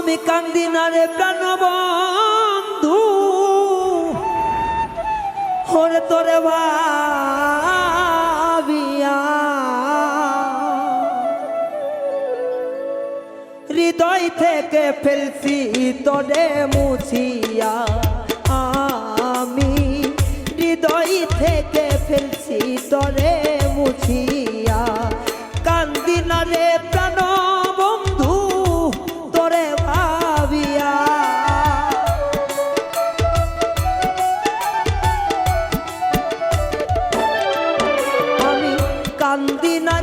আমি কান্দি না রে প্রাণবন্ধু। ওরে তোরে ভাবিয়া। হৃদয় থেকে ফেলছি তোরে মুছিয়া। আমি হৃদয় থেকে ফেলছি তোরে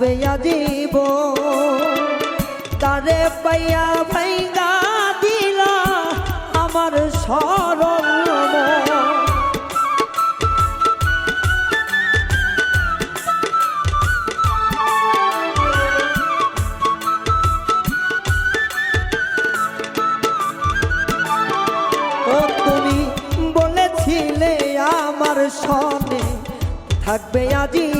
থাকবে আজীব তারে পাইয়া ভাইগা দিলা আমার সরল তুমি বলেছিলে আমার সনে থাকবে আজীব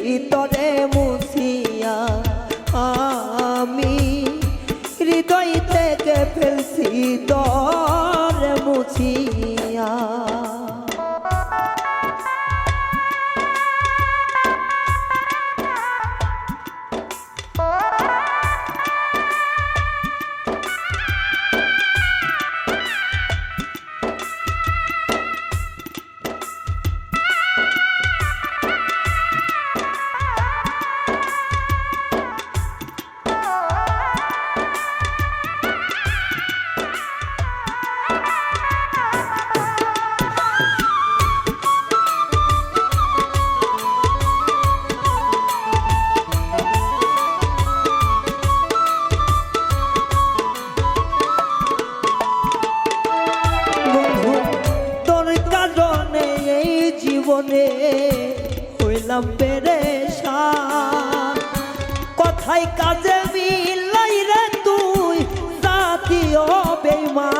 থেকে ফেলছি তরে মুছিয়া। জীবনে হইলাম বেড়ে কথাই কাজে মিলাই রে তুই জাতীয় বেমা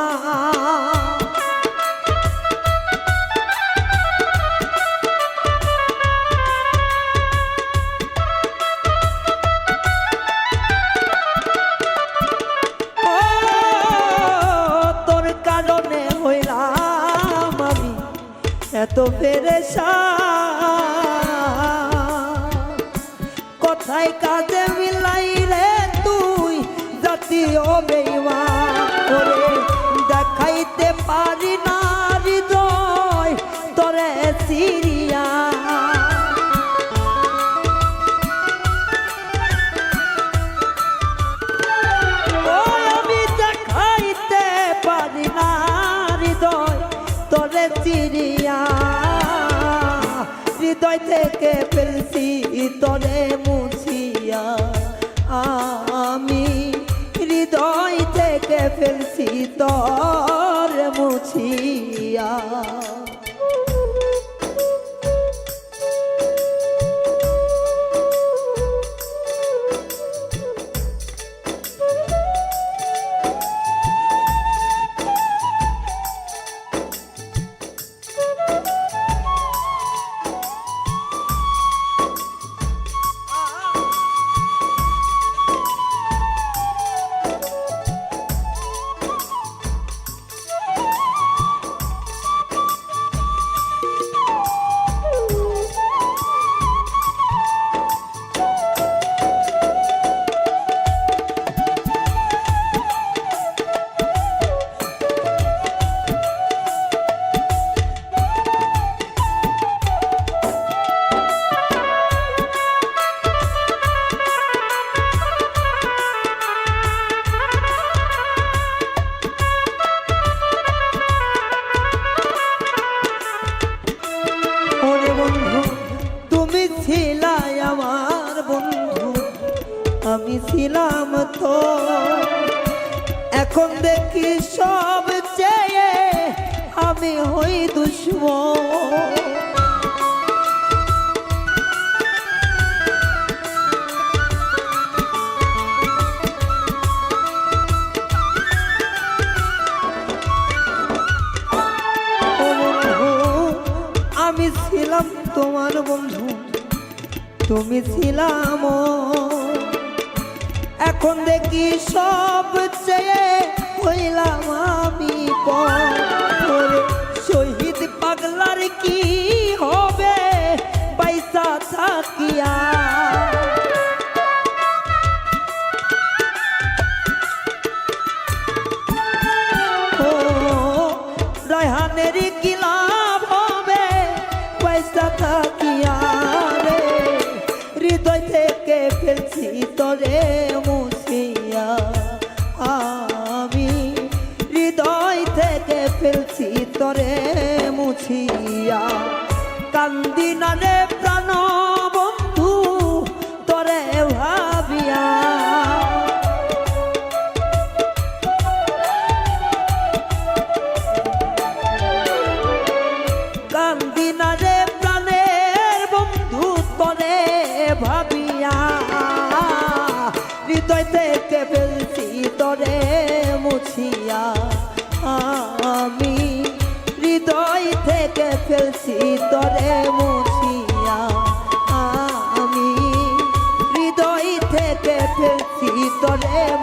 এত পেরেশা কথায় কাজে তোরে চিড়িয়া হৃদয় থেকে ফেলছি তোরে মুছিয়া। আমি হৃদয় থেকে ফেলছি তোরে মুছিয়া। ছিলাম তো। এখন দেখি সব চেয়ে আমি হই দুশ্মন। আমি ছিলাম তোমার বন্ধু, তুমি ছিলাম এখন দেখি সব চেয়ে হইলাম আমি পর। শহীদ পাগলার কি হবে? পয়সা থাকিয়া লাভ হবে? রে হৃদয় থেকে মুছিয়া কান্দি নারে প্রাণ বন্ধু তোরে ভাবিয়া। কান্দি না রে প্রাণের বন্ধু তরে ভাবিয়া। হৃদয় থেকে ফেলছি, তরে মুছিয়া। ফেলছি তরে মুছিয়া আমি হৃদয় থেকে ফেলছি তরে